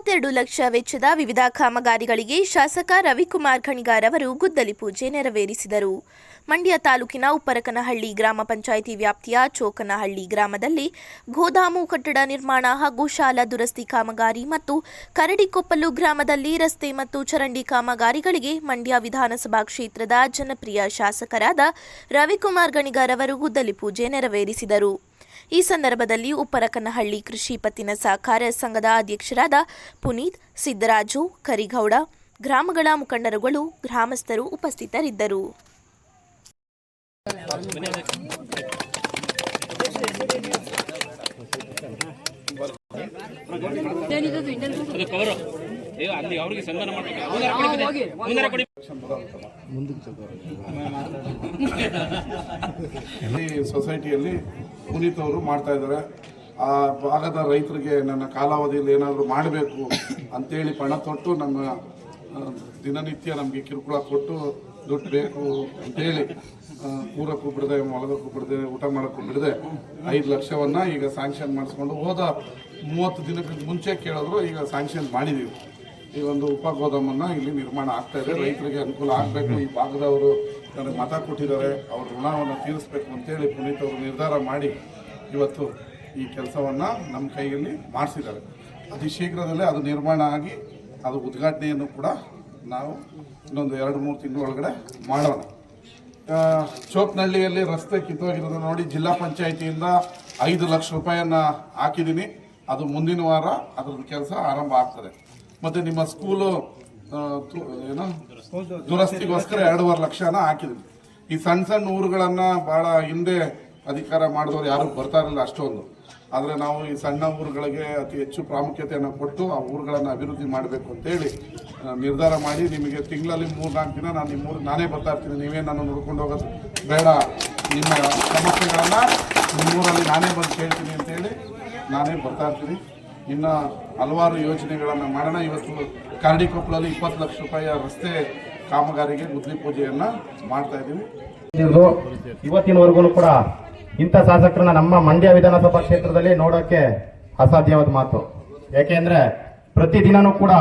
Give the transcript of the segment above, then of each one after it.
ಮೂವತ್ತೆರಡು ಲಕ್ಷ ವೆಚ್ಚದ ವಿವಿಧ ಕಾಮಗಾರಿಗಳಿಗೆ ಶಾಸಕ ರವಿಕುಮಾರ್ ಖಣಿಗಾರ್ ಅವರು ಗುದ್ದಲಿ ಪೂಜೆ ನೆರವೇರಿಸಿದರು. ಮಂಡ್ಯ ತಾಲೂಕಿನ ಉಪ್ಪರಕನಹಳ್ಳಿ ಗ್ರಾಮ ಪಂಚಾಯಿತಿ ವ್ಯಾಪ್ತಿಯ ಚೋಕನಹಳ್ಳಿ ಗ್ರಾಮದಲ್ಲಿ ಗೋದಾಮು ಕಟ್ಟಡ ನಿರ್ಮಾಣ ಹಾಗೂ ಶಾಲಾ ದುರಸ್ತಿ ಕಾಮಗಾರಿ ಮತ್ತು ಕರಡಿಕೊಪ್ಪಲು ಗ್ರಾಮದಲ್ಲಿ ರಸ್ತೆ ಮತ್ತು ಚರಂಡಿ ಕಾಮಗಾರಿಗಳಿಗೆ ಮಂಡ್ಯ ವಿಧಾನಸಭಾ ಕ್ಷೇತ್ರದ ಜನಪ್ರಿಯ ಶಾಸಕರಾದ ರವಿಕುಮಾರ್ ಗಣಿಗಾರ್ ಅವರು ಗುದ್ದಲಿ ಪೂಜೆ ನೆರವೇರಿಸಿದರು. ಈ ಸಂದರ್ಭದಲ್ಲಿ ಉಪ್ಪರಕನಹಳ್ಳಿ ಕೃಷಿ ಪತ್ತಿನ ಸಹಕಾರ ಸಂಘದ ಅಧ್ಯಕ್ಷರಾದ ಪುನೀತ್ ಸಿದ್ದರಾಜು ಕರಿಗೌಡ ಗ್ರಾಮಗಳ ಮುಖಂಡರುಗಳು ಗ್ರಾಮಸ್ಥರು ಉಪಸ್ಥಿತರಿದ್ದರು. ಅಲ್ಲಿ ಅವ್ರಿಗೆ ಸನ್ಮಾನ ಮಾಡ್ಬೇಕು. ಈ ಸೊಸೈಟಿಯಲ್ಲಿ ಪುನೀತ್ ಅವರು ಮಾಡ್ತಾ ಇದ್ದಾರೆ. ಆ ಭಾಗದ ರೈತರಿಗೆ ನನ್ನ ಕಾಲಾವಧಿಯಲ್ಲಿ ಏನಾದರೂ ಮಾಡಬೇಕು ಅಂತೇಳಿ ಪಣ ತೊಟ್ಟು ನಮ್ಮ ದಿನನಿತ್ಯ ನಮಗೆ ಕಿರುಕುಳ ಕೊಟ್ಟು ದುಡ್ಡು ಬೇಕು ಅಂತೇಳಿ ಊರಕ್ಕೂ ಬಿಡದೆ, ಮಲಗಕ್ಕೂ ಬಿಡದೆ, ಊಟ ಮಾಡೋಕ್ಕೂ ಬಿಡದೆ ಐದು ಲಕ್ಷವನ್ನು ಈಗ ಸ್ಯಾಂಕ್ಷನ್ ಮಾಡಿಸ್ಕೊಂಡು ಹೋದ ಮೂವತ್ತು ದಿನಕ್ಕೆ ಮುಂಚೆ ಕೇಳಿದ್ರು ಈಗ ಸ್ಯಾಂಕ್ಷನ್ ಮಾಡಿದ್ದೀವಿ ಈ ಒಂದು ಉಪ ಗೋದಾಮನ್ನು ಇಲ್ಲಿ ನಿರ್ಮಾಣ ಆಗ್ತಾ ಇದೆ. ರೈತರಿಗೆ ಅನುಕೂಲ ಆಗಬೇಕು. ಈ ಭಾಗದವರು ನನಗೆ ಮತ ಕೊಟ್ಟಿದ್ದಾರೆ. ಅವ್ರ ಋಣವನ್ನು ತೀರಿಸಬೇಕು ಅಂತೇಳಿ ಪುನೀತ್ ಅವರು ನಿರ್ಧಾರ ಮಾಡಿ ಇವತ್ತು ಈ ಕೆಲಸವನ್ನು ನಮ್ಮ ಕೈಯಲ್ಲಿ ಮಾಡಿಸಿದ್ದಾರೆ. ಅತಿ ಶೀಘ್ರದಲ್ಲೇ ಅದು ನಿರ್ಮಾಣ ಆಗಿ ಅದು ಉದ್ಘಾಟನೆಯನ್ನು ಕೂಡ ನಾವು ಇನ್ನೊಂದು ಎರಡು, ಮೂರು ತಿಂಗಳೊಳಗಡೆ ಮಾಡೋಣ. ಚೋಪ್ನಹಳ್ಳಿಯಲ್ಲಿ ರಸ್ತೆ ಕಿತ್ತೋಗಿರೋದನ್ನ ನೋಡಿ ಜಿಲ್ಲಾ ಪಂಚಾಯಿತಿಯಿಂದ ಐದು ಲಕ್ಷ ರೂಪಾಯಿಯನ್ನು ಹಾಕಿದ್ದೀನಿ. ಅದು ಮುಂದಿನ ವಾರ ಅದ್ರದ್ದು ಕೆಲಸ ಆರಂಭ ಆಗ್ತದೆ. ಮತ್ತೆ ನಿಮ್ಮ ಸ್ಕೂಲು ಏನು? ದುರಸ್ತಿಗೋಸ್ಕರ ಎರಡೂವರೆ ಲಕ್ಷನ ಹಾಕಿದ್ವಿ ಈ ಸಣ್ಣ ಸಣ್ಣ ಊರುಗಳನ್ನ ಬಹಳ ಹಿಂದೆ ಅಧಿಕಾರ ಮಾಡಿದವರು ಯಾರು ಬರ್ತಾ ಇರಲಿಲ್ಲ ಅಷ್ಟೊಂದು. ಆದರೆ ನಾವು ಈ ಸಣ್ಣ ಊರುಗಳಿಗೆ ಅತಿ ಹೆಚ್ಚು ಪ್ರಾಮುಖ್ಯತೆಯನ್ನು ಕೊಟ್ಟು ಆ ಊರುಗಳನ್ನು ಅಭಿವೃದ್ಧಿ ಮಾಡಬೇಕು ಅಂತೇಳಿ ನಿರ್ಧಾರ ಮಾಡಿ ನಿಮಗೆ ತಿಂಗಳಲ್ಲಿ ಮೂರು ನಾಲ್ಕು ದಿನ ನಾನು ನಿಮ್ಮ ಊರಿಗೆ ನಾನೇ ಬರ್ತಾ ಇರ್ತೀನಿ. ನೀವೇ ನಾನು ನೋಡ್ಕೊಂಡು ಹೋಗೋದು ಬೇಡ. ನಿಮ್ಮ ಸಮಸ್ಯೆಗಳನ್ನು ನಿಮ್ಮೂರಲ್ಲಿ ನಾನೇ ಬಂದು ಕೇಳ್ತೀನಿ ಅಂತೇಳಿ ನಾನೇ ಬರ್ತಾ ಇರ್ತೀನಿ. ಇನ್ನು ಹಲವಾರು ಯೋಜನೆಗಳನ್ನು ಮಾಡೋಣ. ಇವತ್ತು ಕರಡಿಕೊಪ್ಪಲಲ್ಲಿ ಇಪ್ಪತ್ತು ಲಕ್ಷ ರೂಪಾಯಿಯ ರಸ್ತೆ ಕಾಮಗಾರಿಗೆ ಗುದ್ದಲಿ ಪೂಜೆಯನ್ನು ಮಾಡ್ತಾ ಇದ್ದೀವಿ. ಇವತ್ತಿನವರೆಗೂ ಕೂಡ ಇಂಥ ಶಾಸಕರನ್ನ ನಮ್ಮ ಮಂಡ್ಯ ವಿಧಾನಸಭಾ ಕ್ಷೇತ್ರದಲ್ಲಿ ನೋಡೋಕೆ ಅಸಾಧ್ಯವಾದ ಮಾತು. ಯಾಕೆಂದ್ರೆ ಪ್ರತಿದಿನನೂ ಕೂಡ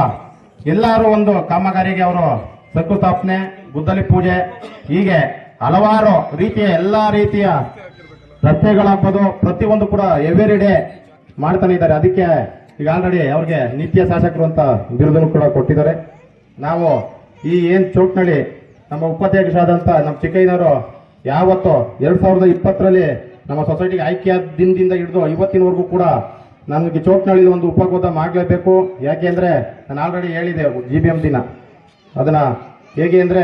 ಎಲ್ಲರೂ ಒಂದು ಕಾಮಗಾರಿಗೆ ಅವರು ಶಂಕುಸ್ಥಾಪನೆ ಗುದ್ದಲಿ ಪೂಜೆ, ಹೀಗೆ ಹಲವಾರು ರೀತಿಯ ಎಲ್ಲಾ ರೀತಿಯ ರಸ್ತೆಗಳಾಗ್ಬೋದು. ಪ್ರತಿಯೊಂದು ಕೂಡ ಎವ್ರಿ ಡೇ ಮಾಡ್ತಾನೆ ಇದ್ದಾರೆ. ಅದಕ್ಕೆ ಈಗ ಆಲ್ರೆಡಿ ಅವ್ರಿಗೆ ನಿತ್ಯ ಶಾಸಕರು ಅಂತ ಬಿರುದನ್ನು ಕೂಡ ಕೊಟ್ಟಿದ್ದಾರೆ. ನಾವು ಈ ಏನ್ ಚೌಟ್ನಳ್ಳಿ, ನಮ್ಮ ಉಪಾಧ್ಯಕ್ಷರಾದಂಥ ನಮ್ಮ ಚಿಕ್ಕಯ್ಯನವರು ಯಾವತ್ತೋ ಎರಡು ಸಾವಿರದ ಇಪ್ಪತ್ತರಲ್ಲಿ ನಮ್ಮ ಸೊಸೈಟಿಗೆ ಆಯ್ಕೆಯಾದ ದಿನದಿಂದ ಹಿಡಿದು ಇವತ್ತಿನವರೆಗೂ ಕೂಡ ನನಗೆ ಚೌಟ್ನಳ್ಳಿ ಒಂದು ಉಪಗೋದ ಮಾಡಲೇಬೇಕು. ಯಾಕೆ ಅಂದರೆ ನಾನು ಆಲ್ರೆಡಿ ಹೇಳಿದೆ ಜಿ ಬಿ ಎಂ ದಿನ. ಅದನ್ನ ಹೇಗೆ ಅಂದರೆ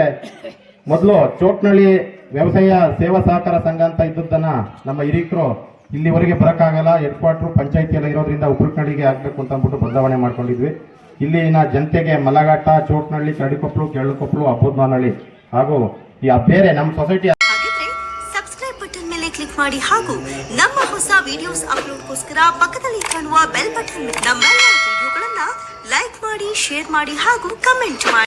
ಮೊದಲು ಚೌಟ್ನಳ್ಳಿ ವ್ಯವಸಾಯ ಸೇವಾ ಸಹಕಾರ ಸಂಘ ಅಂತ ಇದ್ದದ್ದನ್ನು ನಮ್ಮ ಹಿರಿಕರು ಇಲ್ಲಿವರೆಗೆ ಬರೋಕ್ಕಾಗಲ್ಲ ಹೆಡ್ ಕ್ವಾರ್ಟರ್ ಪಂಚಾಯತಿ ಎಲ್ಲ ಇರೋದ್ರಿಂದ ಉಪ್ರಕನಳ್ಳಿಗೆ ಆಗಬೇಕು ಅಂತ ಅಂದ್ಬಿಟ್ಟು ಬದಲಾವಣೆ ಮಾಡ್ಕೊಂಡಿದ್ವಿ. ಇಲ್ಲಿನ ಜನತೆಗೆ ಮಲಘಾಟ, ಚೋಟ್ನಳ್ಳಿ ಕಡಿಕೊಪ್ಪಲು ಕೆಳಕೊಪ್ಪಲು ಅಬ್ಬೂದ್ಮಾನಹಳ್ಳಿ ಹಾಗೂ ಈ ಬೇರೆ ನಮ್ಮ ಸೊಸೈಟಿ ಸಬ್ಸ್ಕ್ರೈಬ್ ಬಟನ್ ಮೇಲೆ ಕ್ಲಿಕ್ ಮಾಡಿ ಹಾಗೂ ನಮ್ಮ ಹೊಸ ವಿಡಿಯೋಸ್ ಅಪ್ಲೋಡ್ಗೋಸ್ಕರ ಪಕ್ಕದಲ್ಲಿ ಕಾಣುವ ಬೆಲ್ ಬಟನ್ ನಮ್ಮೆಲ್ಲ ವಿಡಿಯೋಗಳನ್ನ ಲೈಕ್ ಮಾಡಿ ಶೇರ್ ಮಾಡಿ ಹಾಗೂ ಕಮೆಂಟ್ ಮಾಡಿ.